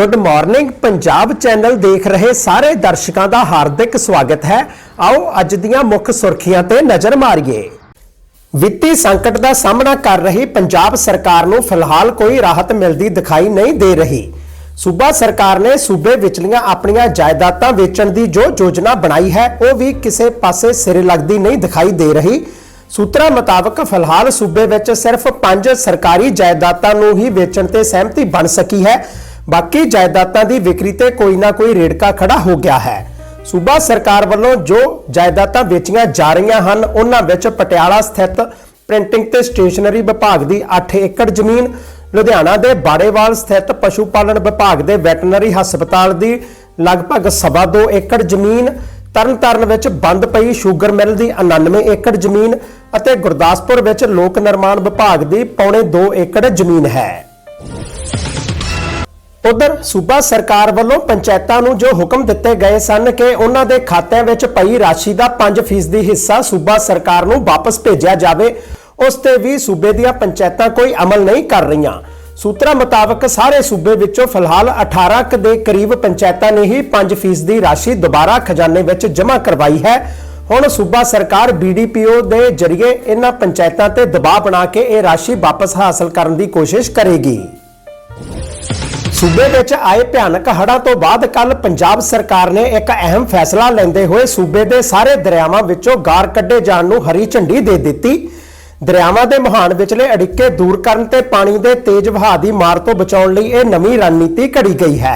Good morning Punjab channel ਦੇਖ ਰਹੇ ਸਾਰੇ ਦਰਸ਼ਕਾਂ ਦਾ ਹਾਰਦਿਕ ਸਵਾਗਤ ਹੈ। ਆਓ ਅੱਜ ਦੀਆਂ ਮੁੱਖ ਸੁਰਖੀਆਂ ਤੇ ਨਜ਼ਰ ਮਾਰੀਏ। ਵਿੱਤੀ ਸੰਕਟ ਦਾ ਸਾਹਮਣਾ ਕਰ ਰਹੀ ਪੰਜਾਬ ਸਰਕਾਰ ਨੂੰ ਫਿਲਹਾਲ ਕੋਈ ਰਾਹਤ ਮਿਲਦੀ ਦਿਖਾਈ ਨਹੀਂ ਦੇ ਰਹੀ। ਸੂਬਾ ਸਰਕਾਰ ਨੇ ਸੂਬੇ ਵਿਚਲੀਆਂ ਆਪਣੀਆਂ ਜਾਇਦਾਦਾਂ ਵੇਚਣ ਦੀ ਜੋ ਯੋਜਨਾ ਬਣਾਈ ਹੈ, ਉਹ ਵੀ ਕਿਸੇ ਪਾਸੇ ਸਿਰੇ ਲੱਗਦੀ ਨਹੀਂ ਦਿਖਾਈ ਦੇ ਰਹੀ। ਸੂਤਰਾਂ ਮੁਤਾਬਕ ਫਿਲਹਾਲ ਸੂਬੇ ਵਿੱਚ ਸਿਰਫ 5 ਸਰਕਾਰੀ ਜਾਇਦਾਦਾਂ ਨੂੰ ਹੀ ਵੇਚਣ ਤੇ ਸਹਿਮਤੀ ਬਣ ਸਕੀ ਹੈ। ਬਾਕੀ ਜਾਇਦਾਦਾਂ ਦੀ ਵਿਕਰੀ ਤੇ ਕੋਈ ਨਾ ਕੋਈ ਰੇੜਕਾ ਖੜਾ ਹੋ ਗਿਆ ਹੈ। ਸੂਬਾ ਸਰਕਾਰ ਵੱਲੋਂ ਜੋ ਜਾਇਦਾਦਾਂ ਵੇਚੀਆਂ ਜਾ ਰਹੀਆਂ ਹਨ, ਉਹਨਾਂ ਵਿੱਚ ਪਟਿਆਲਾ ਸਥਿਤ ਪ੍ਰਿੰਟਿੰਗ ਤੇ ਸਟੇਸ਼ਨਰੀ ਵਿਭਾਗ ਦੀ 8 ਏਕੜ ਜ਼ਮੀਨ, ਲੁਧਿਆਣਾ ਦੇ ਬਾੜੇਵਾਲ ਸਥਿਤ ਪਸ਼ੂ ਪਾਲਣ ਵਿਭਾਗ ਦੇ ਵੈਟਰਨਰੀ ਹਸਪਤਾਲ ਦੀ ਲਗਭਗ ਸਵਾ ਦੋ ਏਕੜ ਜ਼ਮੀਨ, ਤਰਨਤਾਰਨ ਵਿੱਚ ਬੰਦ ਪਈ ਸ਼ੂਗਰ ਮਿਲ ਦੀ 99 ਏਕੜ ਜ਼ਮੀਨ ਅਤੇ ਗੁਰਦਾਸਪੁਰ ਵਿੱਚ ਲੋਕ ਨਿਰਮਾਣ ਵਿਭਾਗ ਦੀ ਪੌਣੇ 2 ਏਕੜ ਜ਼ਮੀਨ ਹੈ। ਉਧਰ ਸੂਬਾ ਸਰਕਾਰ ਵੱਲੋਂ ਪੰਚਾਇਤਾਂ ਨੂੰ ਜੋ ਹੁਕਮ ਦਿੱਤੇ ਗਏ ਸਨ ਕਿ ਉਹਨਾਂ ਦੇ ਖਾਤਿਆਂ ਵਿੱਚ ਪਈ ਰਾਸ਼ੀ ਦਾ 5% ਦੀ ਹਿੱਸਾ ਸੂਬਾ ਸਰਕਾਰ ਨੂੰ ਵਾਪਸ ਭੇਜਿਆ ਜਾਵੇ, ਉਸ ਤੇ ਵੀ ਸੂਬੇ ਦੀਆਂ ਪੰਚਾਇਤਾਂ ਕੋਈ ਅਮਲ ਨਹੀਂ ਕਰ ਰਹੀਆਂ। ਸੂਤਰਾਂ ਮੁਤਾਬਕ ਸਾਰੇ ਸੂਬੇ ਵਿੱਚੋਂ ਫਿਲਹਾਲ 18 ਕੁ ਦੇ ਕਰੀਬ ਪੰਚਾਇਤਾਂ ਨੇ ਹੀ 5% ਦੀ ਰਾਸ਼ੀ ਦੁਬਾਰਾ ਖਜ਼ਾਨੇ ਵਿੱਚ ਜਮ੍ਹਾਂ ਕਰਵਾਈ ਹੈ। ਹੁਣ ਸੂਬਾ ਸਰਕਾਰ ਬੀਡੀਪੀਓ ਦੇ ਜ਼ਰੀਏ ਇਹਨਾਂ ਪੰਚਾਇਤਾਂ ਤੇ ਦਬਾਅ ਬਣਾ ਕੇ ਇਹ ਰਾਸ਼ੀ ਵਾਪਸ ਹਾਸਲ ਕਰਨ ਦੀ ਕੋਸ਼ਿਸ਼ ਕਰੇਗੀ। ਸੂਬੇ ਵਿੱਚ ਆਏ ਭਿਆਨਕ ਹੜ੍ਹਾਂ ਤੋਂ ਬਾਅਦ ਕੱਲ ਪੰਜਾਬ ਸਰਕਾਰ ਨੇ ਇੱਕ ਅਹਿਮ ਫੈਸਲਾ ਲੈਂਦੇ ਹੋਏ ਸੂਬੇ ਦੇ ਸਾਰੇ ਦਰਿਆਵਾਂ ਵਿੱਚੋਂ ਗਾਰ ਕੱਢੇ ਜਾਣ ਨੂੰ ਹਰੀ ਝੰਡੀ ਦੇ ਦਿੱਤੀ। ਦਰਿਆਵਾਂ ਦੇ ਮਹਾਨ ਵਿਚਲੇ ਅੜਿੱਕੇ ਦੂਰ ਕਰਨ ਤੇ ਪਾਣੀ ਦੇ ਤੇਜ਼ ਵਹਾਅ ਦੀ ਮਾਰ ਤੋਂ ਬਚਾਉਣ ਲਈ ਇਹ ਨਵੀਂ ਰਣਨੀਤੀ ਘੜੀ ਗਈ ਹੈ।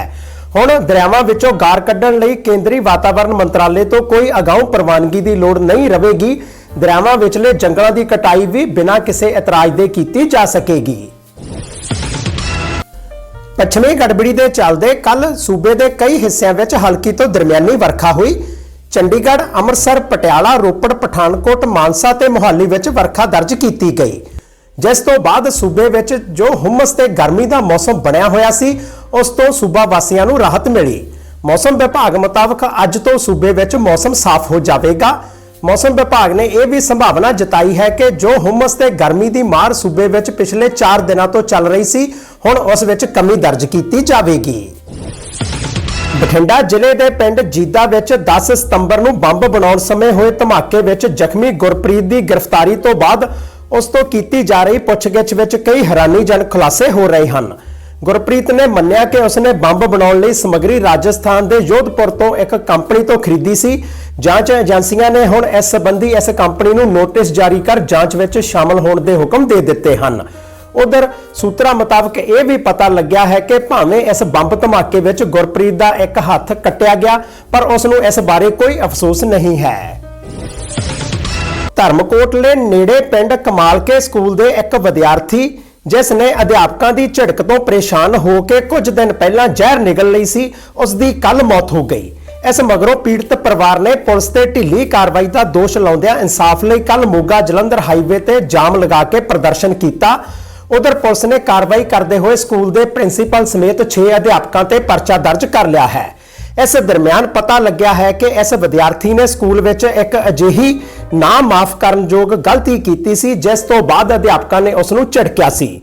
ਹੁਣ ਦਰਿਆਵਾਂ ਵਿੱਚੋਂ ਗਾਰ ਕੱਢਣ ਲਈ ਕੇਂਦਰੀ ਵਾਤਾਵਰਣ ਮੰਤਰਾਲੇ ਤੋਂ ਕੋਈ ਅਗਾਊਂ ਪ੍ਰਵਾਨਗੀ ਦੀ ਲੋੜ ਨਹੀਂ ਰਹੇਗੀ। ਦਰਿਆਵਾਂ ਵਿਚਲੇ ਜੰਗਲਾਂ ਦੀ ਕਟਾਈ ਵੀ ਬਿਨਾਂ ਕਿਸੇ ਇਤਰਾਜ਼ ਦੇ ਕੀਤੀ ਜਾ ਸਕੇਗੀ। ਪੱਛਮੀ ਗੜਬੜੀ ਦੇ ਚੱਲਦੇ ਕੱਲ ਸੂਬੇ ਦੇ ਕਈ ਹਿੱਸਿਆਂ ਵਿੱਚ ਹਲਕੀ ਤੋਂ ਦਰਮਿਆਨੀ ਵਰਖਾ ਹੋਈ। ਚੰਡੀਗੜ੍ਹ, ਅੰਮ੍ਰਿਤਸਰ, ਪਟਿਆਲਾ, ਰੋਪੜ, ਪਠਾਨਕੋਟ, ਮਾਨਸਾ ਤੇ ਮੋਹਾਲੀ ਵਿੱਚ ਵਰਖਾ ਦਰਜ ਕੀਤੀ ਗਈ। ਜਿਸ ਤੋਂ ਬਾਅਦ ਸੂਬੇ ਵਿੱਚ ਜੋ ਹੁਮਸ ਤੇ ਗਰਮੀ ਦਾ ਮੌਸਮ ਬਣਿਆ ਹੋਇਆ ਸੀ, ਉਸ ਤੋਂ ਸੂਬਾ ਵਾਸੀਆਂ ਨੂੰ ਰਾਹਤ ਮਿਲੀ। ਮੌਸਮ ਵਿਭਾਗ ਮੁਤਾਬਕ ਅੱਜ ਤੋਂ ਸੂਬੇ ਵਿੱਚ ਮੌਸਮ ਸਾਫ਼ ਹੋ ਜਾਵੇਗਾ। ਮੌਸਮ ਵਿਭਾਗ ਨੇ ਇਹ ਵੀ ਸੰਭਾਵਨਾ ਜਤਾਈ ਹੈ ਕਿ ਜੋ ਹੁਮਸ ਤੇ ਗਰਮੀ ਦੀ ਮਾਰ ਸੂਬੇ ਵਿੱਚ ਪਿਛਲੇ 4 ਦਿਨਾਂ ਤੋਂ ਚੱਲ ਰਹੀ ਸੀ ਹੁਣ ਉਸ ਵਿੱਚ ਕਮੀ ਦਰਜ ਕੀਤੀ ਜਾਵੇਗੀ। ਬਠਿੰਡਾ ਜ਼ਿਲ੍ਹੇ ਦੇ ਪਿੰਡ ਜੀਦਾ ਵਿੱਚ 10 ਸਤੰਬਰ ਨੂੰ ਬੰਬ ਬਣਾਉਣ ਸਮੇਂ ਹੋਏ ਧਮਾਕੇ ਵਿੱਚ ਜ਼ਖਮੀ ਗੁਰਪ੍ਰੀਤ ਦੀ ਗ੍ਰਿਫਤਾਰੀ ਤੋਂ ਬਾਅਦ ਉਸ ਤੋਂ ਕੀਤੀ ਜਾ ਰਹੀ ਪੁੱਛਗਿੱਛ ਵਿੱਚ ਕਈ ਹੈਰਾਨੀਜਨਕ ਖੁਲਾਸੇ ਹੋ ਰਹੇ ਹਨ। ਗੁਰਪ੍ਰੀਤ ਨੇ ਮੰਨਿਆ ਕਿ ਉਸਨੇ ਬੰਬ ਬਣਾਉਣ ਲਈ ਸਮੱਗਰੀ ਰਾਜਸਥਾਨ ਦੇ ਜੋਧਪੁਰ ਤੋਂ ਇੱਕ ਕੰਪਨੀ ਤੋਂ ਖਰੀਦੀ ਸੀ। ਜਾਂਚ ਏਜੰਸੀਆਂ ਨੇ ਹੁਣ ਇਸ ਸੰਬੰਧੀ ਇਸ ਕੰਪਨੀ ਨੂੰ ਨੋਟਿਸ ਜਾਰੀ ਕਰ ਜਾਂਚ ਵਿੱਚ ਸ਼ਾਮਲ ਹੋਣ ਦੇ ਹੁਕਮ ਦੇ ਦਿੱਤੇ ਹਨ। ਉਧਰ ਸੂਤਰਾਂ ਮੁਤਾਬਕ ਇਹ ਵੀ ਪਤਾ ਲੱਗਿਆ ਹੈ ਕਿ ਭਾਵੇਂ ਇਸ ਬੰਬ ਧਮਾਕੇ ਵਿੱਚ ਗੁਰਪ੍ਰੀਤ ਦਾ ਇੱਕ ਹੱਥ ਕੱਟਿਆ ਗਿਆ, ਪਰ ਉਸ ਨੂੰ ਇਸ ਬਾਰੇ ਕੋਈ ਅਫਸੋਸ ਨਹੀਂ ਹੈ। ਧਰਮਕੋਟਲੇ ਨੇੜੇ ਪਿੰਡ ਕਮਾਲਕੇ ਸਕੂਲ ਦੇ ਇੱਕ ਵਿਦਿਆਰਥੀ, ਜਿਸ ਨੇ ਅਧਿਆਪਕਾਂ ਦੀ ਝਿੜਕ ਤੋਂ ਪਰੇਸ਼ਾਨ ਹੋ ਕੇ ਕੁਝ ਦਿਨ ਪਹਿਲਾਂ ਜ਼ਹਿਰ ਨਿਗਲ ਲਈ ਸੀ, ਉਸ ਦੀ ਕੱਲ ਮੌਤ ਹੋ ਗਈ। ਇਸ ਮਗਰੋਂ ਪੀੜਤ ਪਰਿਵਾਰ ਨੇ ਪੁਲਿਸ ਤੇ ਢਿੱਲੀ ਕਾਰਵਾਈ ਦਾ ਦੋਸ਼ ਲਾਉਂਦਿਆਂ ਇਨਸਾਫ ਲਈ ਕੱਲ ਮੋਗਾ ਜਲੰਧਰ ਹਾਈਵੇ ਤੇ ਜਾਮ ਲਗਾ ਕੇ ਪ੍ਰਦਰਸ਼ਨ ਕੀਤਾ। ਉਧਰ ਪੁਲਿਸ ਨੇ ਕਾਰਵਾਈ ਕਰਦੇ ਹੋਏ ਸਕੂਲ ਦੇ ਪ੍ਰਿੰਸੀਪਲ ਸਮੇਤ 6 ਅਧਿਆਪਕਾਂ ਤੇ ਪਰਚਾ ਦਰਜ ਕਰ ਲਿਆ ਹੈ। ਇਸ ਦਰਮਿਆਨ ਪਤਾ ਲੱਗਿਆ ਹੈ ਕਿ ਇਸ ਵਿਦਿਆਰਥੀ ਨੇ ਸਕੂਲ ਵਿੱਚ ਇੱਕ ਅਜਿਹੀ ਨਾ ਮਾਫ ਕਰਨਯੋਗ ਗਲਤੀ ਕੀਤੀ ਸੀ, ਜਿਸ ਤੋਂ ਬਾਅਦ ਅਧਿਆਪਕਾਂ ਨੇ ਉਸ ਨੂੰ ਝਿੜਕਿਆ ਸੀ।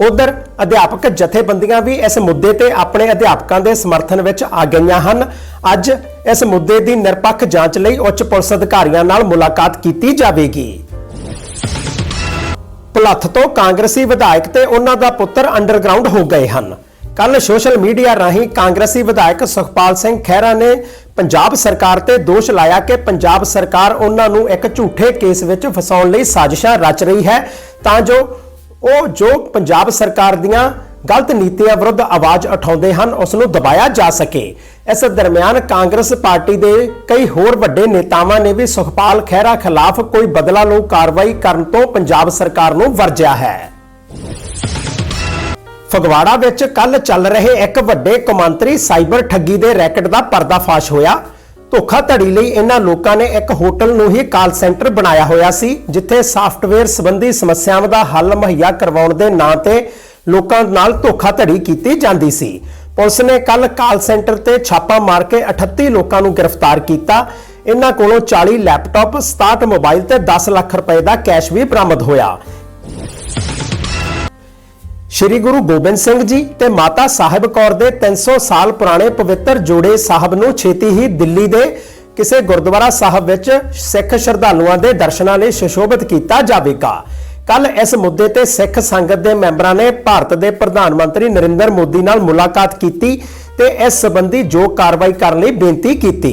ਉਧਰ ਅਧਿਆਪਕ ਜਥੇਬੰਦੀਆਂ ਵੀ ਇਸ ਮੁੱਦੇ ਤੇ ਆਪਣੇ ਅਧਿਆਪਕਾਂ ਦੇ ਸਮਰਥਨ ਵਿੱਚ ਆ ਗਈਆਂ ਹਨ। ਅੱਜ ਇਸ ਮੁੱਦੇ ਦੀ ਨਿਰਪੱਖ ਜਾਂਚ ਲਈ ਉੱਚ ਪੁਲਿਸ ਅਧਿਕਾਰੀਆਂ ਨਾਲ ਮੁਲਾਕਾਤ ਕੀਤੀ ਜਾਵੇਗੀ। ਭੁਲੱਥ ਤੋਂ ਕਾਂਗਰਸੀ ਵਿਧਾਇਕ ਤੇ ਉਹਨਾਂ ਦਾ ਪੁੱਤਰ ਅੰਡਰਗਰਾਉਂਡ ਹੋ ਗਏ ਹਨ। ਕੱਲ ਸੋਸ਼ਲ ਮੀਡੀਆ ਰਾਹੀਂ ਕਾਂਗਰਸੀ ਵਿਧਾਇਕ ਸੁਖਪਾਲ ਸਿੰਘ ਖਹਿਰਾ ਨੇ ਪੰਜਾਬ ਸਰਕਾਰ ਤੇ ਦੋਸ਼ ਲਾਇਆ ਕਿ ਪੰਜਾਬ ਸਰਕਾਰ ਉਹਨਾਂ ਨੂੰ ਇੱਕ ਝੂਠੇ ਕੇਸ ਵਿੱਚ ਫਸਾਉਣ ਲਈ ਸਾਜ਼ਿਸ਼ਾਂ ਰਚ ਰਹੀ ਹੈ। ਤਾਂ ਜੋ ਉਹ ਜੋ ਪੰਜਾਬ ਸਰਕਾਰ ਦੀਆਂ ਗਲਤ ਨੀਤੀਆਂ ਵਿਰੁੱਧ ਆਵਾਜ਼ ਉਠਾਉਂਦੇ ਹਨ ਉਸ ਨੂੰ ਦਬਾਇਆ ਜਾ ਸਕੇ। ਇਸ ਦਰਮਿਆਨ ਕਾਂਗਰਸ ਪਾਰਟੀ ਦੇ ਕਈ ਹੋਰ ਵੱਡੇ ਨੇਤਾਵਾਂ ਨੇ ਵੀ ਸੁਖਪਾਲ ਖਹਿਰਾ ਖਿਲਾਫ ਕੋਈ ਬਦਲਾ ਲਊ ਕਾਰਵਾਈ ਕਰਨ ਤੋਂ ਪੰਜਾਬ ਸਰਕਾਰ ਨੂੰ ਵਰਜਿਆ ਹੈ। ਫਗਵਾੜਾ ਵਿੱਚ ਕੱਲ ਚੱਲ ਰਹੇ ਇੱਕ ਵੱਡੇ ਕੌਮਾਂਤਰੀ ਸਾਈਬਰ ਠੱਗੀ ਦੇ ਰੈਕਟ ਦਾ ਪਰਦਾਫਾਸ਼ ਹੋਇਆ। ਧੋਖਾ ਧੜੀ ਲਈ ਇਹਨਾਂ ਲੋਕਾਂ ਨੇ ਇੱਕ ਹੋਟਲ ਨੂੰ ਹੀ ਕਾਲ ਸੈਂਟਰ ਬਣਾਇਆ ਹੋਇਆ ਸੀ, ਜਿੱਥੇ ਸਾਫਟਵੇਅਰ ਸੰਬੰਧੀ ਸਮੱਸਿਆਵਾਂ ਦਾ ਹੱਲ ਮੁਹੱਈਆ ਕਰਵਾਉਣ ਦੇ ਨਾਂ ਤੇ ਲੋਕਾਂ ਨਾਲ ਧੋਖਾਧੜੀ ਕੀਤੀ ਜਾਂਦੀ ਸੀ। ਪੁਲਿਸ ਨੇ ਕੱਲ ਕਾਲ ਸੈਂਟਰ ਤੇ ਛਾਪਾ ਮਾਰ ਕੇ 38 ਲੋਕਾਂ ਨੂੰ ਗ੍ਰਿਫਤਾਰ ਕੀਤਾ। ਇਹਨਾਂ ਕੋਲੋਂ 40 ਲੈਪਟਾਪ 67 ਮੋਬਾਈਲ ਤੇ 10 ਲੱਖ ਰੁਪਏ ਦਾ ਕੈਸ਼ ਵੀ ਬਰਾਮਦ ਹੋਇਆ। ਸ੍ਰੀ ਗੁਰੂ ਗੋਬਿੰਦ ਸਿੰਘ ਜੀ ਤੇ ਮਾਤਾ ਸਾਹਿਬ ਕੌਰ ਦੇ 300 ਸਾਲ ਪੁਰਾਣੇ ਪਵਿੱਤਰ ਜੋੜੇ ਸਾਹਿਬ ਨੂੰ ਛੇਤੀ ਹੀ ਦਿੱਲੀ ਦੇ ਕਿਸੇ ਗੁਰਦੁਆਰਾ ਸਾਹਿਬ ਵਿੱਚ ਸਿੱਖ ਸ਼ਰਧਾਲੂਆਂ ਦੇ ਦਰਸ਼ਨਾਂ ਲਈ ਸੁਸ਼ੋਭਿਤ ਕੀਤਾ ਜਾਵੇਗਾ। ਕੱਲ ਇਸ ਮੁੱਦੇ ਤੇ ਸਿੱਖ ਸੰਗਤ ਦੇ ਮੈਂਬਰਾਂ ਨੇ ਭਾਰਤ ਦੇ ਪ੍ਰਧਾਨ ਮੰਤਰੀ ਨਰਿੰਦਰ ਮੋਦੀ ਨਾਲ ਮੁਲਾਕਾਤ ਕੀਤੀ ਤੇ ਇਸ ਸੰਬੰਧੀ ਜੋ ਕਾਰਵਾਈ ਕਰਨ ਲਈ ਬੇਨਤੀ ਕੀਤੀ।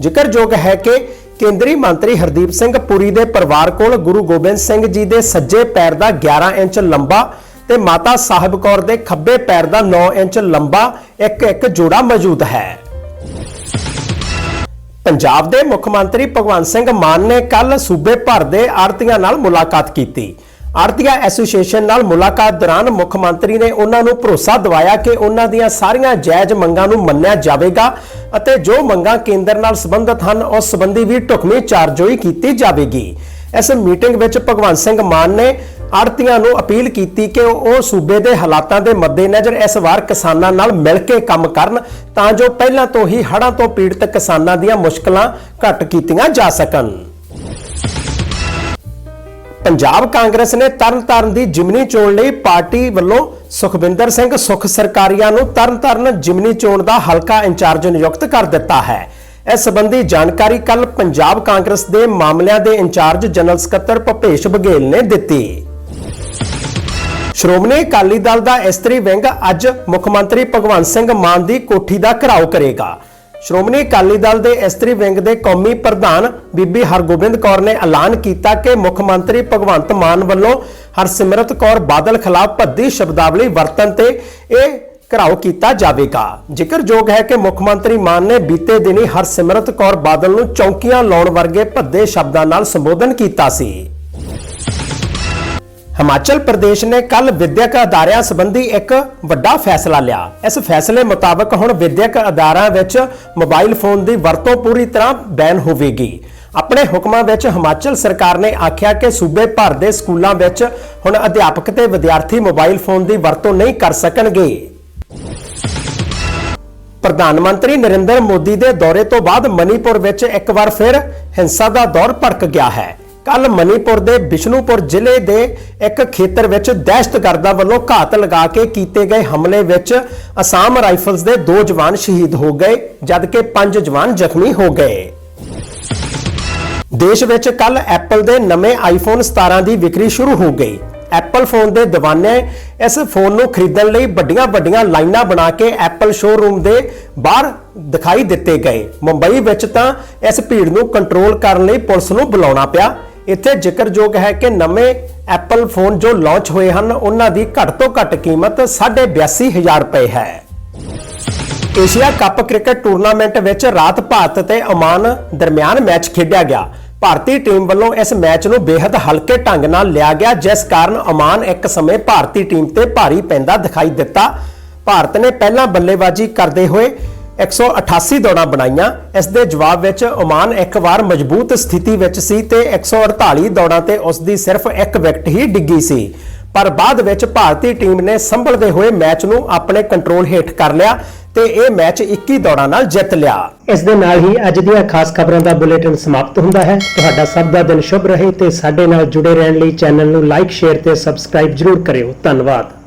ਜ਼ਿਕਰਯੋਗ ਹੈ ਕਿ ਕੇਂਦਰੀ ਮੰਤਰੀ ਹਰਦੀਪ ਸਿੰਘ ਪੁਰੀ ਦੇ ਪਰਿਵਾਰ ਕੋਲ ਗੁਰੂ ਗੋਬਿੰਦ ਸਿੰਘ ਜੀ ਦੇ ਸੱਜੇ ਪੈਰ ਦਾ 11 ਇੰਚ ਲੰਬਾ ਤੇ ਮਾਤਾ ਸਾਹਿਬ ਕੌਰ ਦੇ ਖੱਬੇ ਪੈਰ ਦਾ 9 ਇੰਚ ਲੰਬਾ ਇੱਕ ਇੱਕ ਜੋੜਾ ਮੌਜੂਦ ਹੈ। ਪੰਜਾਬ ਦੇ ਮੁੱਖ ਮੰਤਰੀ ਭਗਵੰਤ ਸਿੰਘ ਮਾਨ ਨੇ ਕੱਲ ਸੂਬੇ ਭਰ ਦੇ ਆੜਤੀਆਂ ਨਾਲ ਮੁਲਾਕਾਤ ਕੀਤੀ। ਆੜਤੀਆ ਐਸੋਸੀਏਸ਼ਨ ਨਾਲ ਮੁਲਾਕਾਤ ਦੌਰਾਨ ਮੁੱਖ ਮੰਤਰੀ ਨੇ ਉਹਨਾਂ ਨੂੰ ਭਰੋਸਾ ਦਿਵਾਇਆ ਕਿ ਉਹਨਾਂ ਦੀਆਂ ਸਾਰੀਆਂ ਜਾਇਜ਼ ਮੰਗਾਂ ਨੂੰ ਮੰਨਿਆ ਜਾਵੇਗਾ ਅਤੇ ਜੋ ਮੰਗਾਂ ਕੇਂਦਰ ਨਾਲ ਸੰਬੰਧਿਤ ਹਨ, ਉਸ ਸੰਬੰਧੀ ਵੀ ਢੁਕਵੀਂ ਚਾਰਜੋਈ ਕੀਤੀ ਜਾਵੇਗੀ। ਇਸ ਮੀਟਿੰਗ ਵਿੱਚ ਭਗਵੰਤ ਸਿੰਘ ਮਾਨ ਨੇ ਆੜਤੀਆਂ ਨੂੰ ਅਪੀਲ ਕੀਤੀ ਕਿ ਉਹ ਸੂਬੇ ਦੇ ਹਾਲਾਤਾਂ ਦੇ ਮੱਦੇਨਜ਼ਰ ਇਸ ਵਾਰ ਕਿਸਾਨਾਂ ਨਾਲ ਮਿਲ ਕੇ ਕੰਮ ਕਰਨ ਤਾਂ ਜੋ ਪਹਿਲਾਂ ਤੋਂ ਹੀ ਹੜ੍ਹਾਂ ਤੋਂ ਪੀੜਤ ਕਿਸਾਨਾਂ ਦੀਆਂ ਮੁਸ਼ਕਲਾਂ ਘੱਟ ਕੀਤੀਆਂ ਜਾ ਸਕਣ। ਪੰਜਾਬ ਕਾਂਗਰਸ ਨੇ ਤਰਨਤਾਰਨ ਦੀ ਜਿਮਨੀ ਚੋਣ ਲਈ ਪਾਰਟੀ ਵੱਲੋਂ ਸੁਖਵਿੰਦਰ ਸਿੰਘ ਸੁਖ ਸਰਕਾਰੀਆ ਨੂੰ ਤਰਨਤਾਰਨ ਜਿਮਨੀ ਚੋਣ ਦਾ ਹਲਕਾ ਇੰਚਾਰਜ ਨਿਯੁਕਤ ਕਰ ਦਿੱਤਾ ਹੈ। ਇਸ ਸੰਬੰਧੀ ਜਾਣਕਾਰੀ ਕੱਲ ਪੰਜਾਬ ਕਾਂਗਰਸ ਦੇ ਮਾਮਲਿਆਂ ਦੇ ਇੰਚਾਰਜ ਜਨਰਲ ਸਕੱਤਰ ਭਪੇਸ਼ ਬਘੇਲ ਨੇ ਦਿੱਤੀ। ਸ਼੍ਰੋਮਣੀ ਅਕਾਲੀ ਦਲ ਦਾ ਇਸਤਰੀ ਵਿੰਗ ਅੱਜ ਮੁੱਖ ਮੰਤਰੀ ਭਗਵੰਤ ਸਿੰਘ ਮਾਨ ਦੀ ਕੋਠੀ ਦਾ ਘਿਰਾਓ ਕਰੇਗਾ। ਸ਼੍ਰੋਮਣੀ ਅਕਾਲੀ ਦਲ ਦੇ ਇਸਤਰੀ ਵਿੰਗ ਦੇ ਕੌਮੀ ਪ੍ਰਧਾਨ ਬੀਬੀ ਹਰਗੋਬਿੰਦ ਕੌਰ ਨੇ ਐਲਾਨ ਕੀਤਾ ਕਿ ਮੁੱਖ ਮੰਤਰੀ ਭਗਵੰਤ ਮਾਨ ਵੱਲੋਂ ਹਰਸਿਮਰਤ ਕੌਰ ਬਾਦਲ ਖਿਲਾਫ ਭੱਦੀ ਸ਼ਬਦਾਵਲੀ ਵਰਤਨ ਤੇ ਇਹ ਘਿਰਾਓ ਕੀਤਾ ਜਾਵੇਗਾ। ਜ਼ਿਕਰਯੋਗ ਹੈ ਕਿ ਮੁੱਖ ਮੰਤਰੀ ਮਾਨ ਨੇ ਬੀਤੇ ਦਿਨੀ ਹਰਸਿਮਰਤ ਕੌਰ ਬਾਦਲ ਨੂੰ ਚੌਂਕੀਆਂ ਲਾਉਣ ਵਰਗੇ ਭੱਦੇ ਸ਼ਬਦਾਂ ਨਾਲ ਸੰਬੋਧਨ ਕੀਤਾ ਸੀ। ਹਿਮਾਚਲ ਪ੍ਰਦੇਸ਼ ਨੇ ਕੱਲ ਵਿਦਿਅਕ ਅਦਾਰਿਆਂ ਸੰਬੰਧੀ ਇੱਕ ਵੱਡਾ ਫੈਸਲਾ ਲਿਆ। ਇਸ ਫੈਸਲੇ ਮੁਤਾਬਕ ਹੁਣ ਵਿਦਿਅਕ ਅਦਾਰਿਆਂ ਵਿੱਚ ਮੋਬਾਈਲ ਫੋਨ ਦੀ ਵਰਤੋਂ ਪੂਰੀ ਤਰ੍ਹਾਂ ਬੈਨ ਹੋਵੇਗੀ। ਆਪਣੇ ਹੁਕਮਾਂ ਵਿੱਚ ਹਿਮਾਚਲ ਸਰਕਾਰ ਨੇ ਆਖਿਆ ਕਿ ਸੂਬੇ ਭਰ ਦੇ ਸਕੂਲਾਂ ਵਿੱਚ ਹੁਣ ਅਧਿਆਪਕ ਤੇ ਵਿਦਿਆਰਥੀ ਮੋਬਾਈਲ ਫੋਨ ਦੀ ਵਰਤੋਂ ਨਹੀਂ ਕਰ ਸਕਣਗੇ। ਪ੍ਰਧਾਨ ਮੰਤਰੀ ਨਰਿੰਦਰ ਮੋਦੀ ਦੇ ਦੌਰੇ ਤੋਂ ਬਾਅਦ ਮਨੀਪੁਰ ਵਿੱਚ ਇੱਕ ਵਾਰ ਫਿਰ ਹਿੰਸਾ ਦਾ ਦੌਰ ਭੜਕ ਗਿਆ ਹੈ। ਕੱਲ ਮਨੀਪੁਰ ਦੇ ਬਿਸ਼ਨੂਪੁਰ ਜ਼ਿਲ੍ਹੇ ਦੇ ਇੱਕ ਖੇਤਰ ਵਿੱਚ ਦਹਿਸ਼ਤਗਰਦਾਂ ਵੱਲੋਂ ਘਾਤ ਲਗਾ ਕੇ ਕੀਤੇ ਗਏ ਹਮਲੇ ਵਿੱਚ ਅਸਾਮ ਰਾਈਫਲਸ ਦੇ ਦੋ ਜਵਾਨ ਸ਼ਹੀਦ ਹੋ ਗਏ, ਜਦਕਿ ਪੰਜ ਜਵਾਨ ਜ਼ਖਮੀ ਹੋ ਗਏ। ਦੇਸ਼ ਵਿੱਚ ਕੱਲ ਐਪਲ ਦੇ ਨਵੇਂ ਆਈਫੋਨ 17 ਦੀ ਵਿਕਰੀ ਸ਼ੁਰੂ ਹੋ ਗਈ। ਐਪਲ ਫੋਨ ਦੇ دیਵਾਨੇ ਇਸ ਫੋਨ ਨੂੰ ਖਰੀਦਣ ਲਈ ਵੱਡੀਆਂ-ਵੱਡੀਆਂ ਲਾਈਨਾਂ ਬਣਾ ਕੇ ਐਪਲ ਸ਼ੋਰੂਮ ਦੇ ਬਾਹਰ ਦਿਖਾਈ ਦਿੱਤੇ ਗਏ। ਮੁੰਬਈ ਵਿੱਚ ਤਾਂ ਇਸ ਭੀੜ ਨੂੰ ਕੰਟਰੋਲ ਕਰਨ ਲਈ ਪੁਲਿਸ ਨੂੰ ਬੁਲਾਉਣਾ ਪਿਆ। ਇੱਥੇ ਜ਼ਿਕਰਯੋਗ ਹੈ ਕਿ ਨਵੇਂ ਐਪਲ ਫੋਨ ਜੋ ਲਾਂਚ ਹੋਏ ਹਨ, ਉਹਨਾਂ ਦੀ ਘੱਟ ਤੋਂ ਘੱਟ ਕੀਮਤ 82000 ਰੁਪਏ ਹੈ। ਏਸ਼ੀਆ ਕੱਪ ਕ੍ਰਿਕਟ ਟੂਰਨਾਮੈਂਟ ਵਿੱਚ ਰਾਤ ਭਾਰਤ ਤੇ ਓਮਾਨ ਦਰਮਿਆਨ ਮੈਚ ਖੇਡਿਆ ਗਿਆ। ਭਾਰਤੀ ਟੀਮ ਵੱਲੋਂ ਇਸ ਮੈਚ ਨੂੰ ਬੇहद ਹਲਕੇ ਢੰਗ ਨਾਲ ਲਿਆ ਗਿਆ, ਜਿਸ ਕਾਰਨ ਓਮਾਨ ਇੱਕ ਸਮੇਂ ਭਾਰਤੀ ਟੀਮ ਤੇ ਭਾਰੀ ਪੈਂਦਾ ਦਿਖਾਈ ਦਿੱਤਾ। ਭਾਰਤ ਨੇ ਪਹਿਲਾਂ ਬੱਲੇਬਾਜ਼ੀ ਕਰਦੇ ਹੋਏ 188 ਦੌੜਾਂ ਬਣਾਈਆਂ। ਇਸ ਦੇ ਜਵਾਬ ਵਿੱਚ ਓਮਾਨ ਇੱਕ ਵਾਰ ਮਜ਼ਬੂਤ ਸਥਿਤੀ ਵਿੱਚ ਸੀ ਤੇ 148 ਦੌੜਾਂ ਤੇ ਉਸ ਦੀ ਸਿਰਫ ਇੱਕ ਵਿਕਟ ਹੀ ਡਿੱਗੀ ਸੀ। ਪਰ ਬਾਅਦ ਵਿੱਚ ਭਾਰਤੀ ਟੀਮ ਨੇ ਸੰਭਲਦੇ ਹੋਏ ਮੈਚ ਨੂੰ ਆਪਣੇ ਕੰਟਰੋਲ ਹੇਠ ਕਰ ਲਿਆ ਤੇ ਇਹ ਮੈਚ 21 ਦੌੜਾਂ ਨਾਲ ਜਿੱਤ ਲਿਆ। ਇਸ ਦੇ ਨਾਲ ਹੀ ਅੱਜ ਦੀਆਂ ਖਾਸ ਖਬਰਾਂ ਦਾ ਬੁਲੇਟਿਨ ਸਮਾਪਤ ਹੁੰਦਾ ਹੈ। ਤੁਹਾਡਾ ਸਭ ਦਾ ਦਿਨ ਸ਼ੁਭ ਰਹੇ ਤੇ ਸਾਡੇ ਨਾਲ ਜੁੜੇ ਰਹਿਣ ਲਈ ਚੈਨਲ ਨੂੰ ਲਾਈਕ, ਸ਼ੇਅਰ ਤੇ ਸਬਸਕ੍ਰਾਈਬ ਜਰੂਰ ਕਰਿਓ। ਧੰਨਵਾਦ।